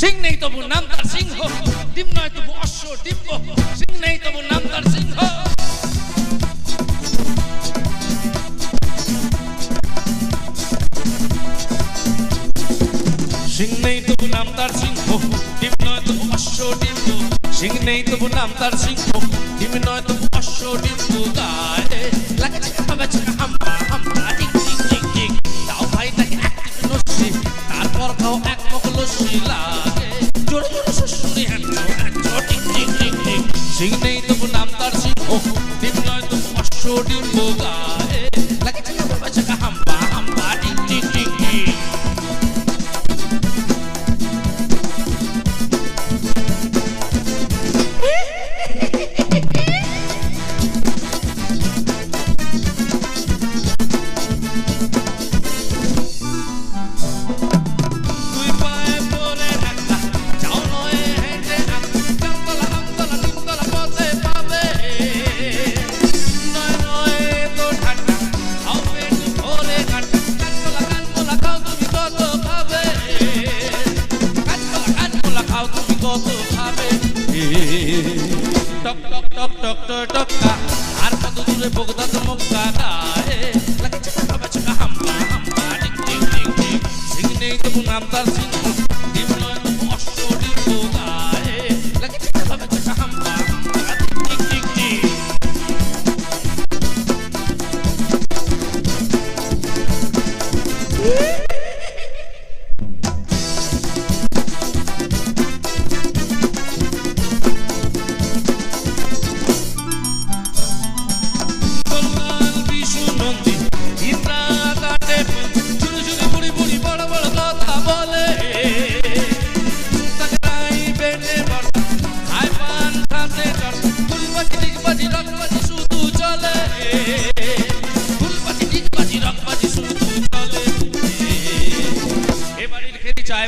সিং নেই তবু নাম তার সিংহ। ডিম নয় তবু অশ্ব ডিম্ব। সিং নেই তবু নাম তার সিংহ। সিং নেই তবু নাম তার সিংহ। ডিম নয় তবু অশ্ব ডিম্ব। সিং নেই তবু নাম তার সিংহ। ডিম নয় তবু অশ্ব ডিম্ব। গায়ে লাগে চিকা বাবা চিকা হাম্পা হাম্পা টিক টিক টিক টিক দাও ভাই তাকে এক টিপে লস্যি তারপর খাও এক মগ লস্যি। নাম তার সিংহ দিন নয় তো অশ্ব ডিম্ব কত টক টক টক টক টক টক আর কত দূরে বগদা তো মক্কা গায়ে লাগে চাকা হাম্পা হাম্পা টিক টিক টিক সিং নেই তবু নাম তার সিংহ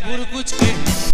খেতে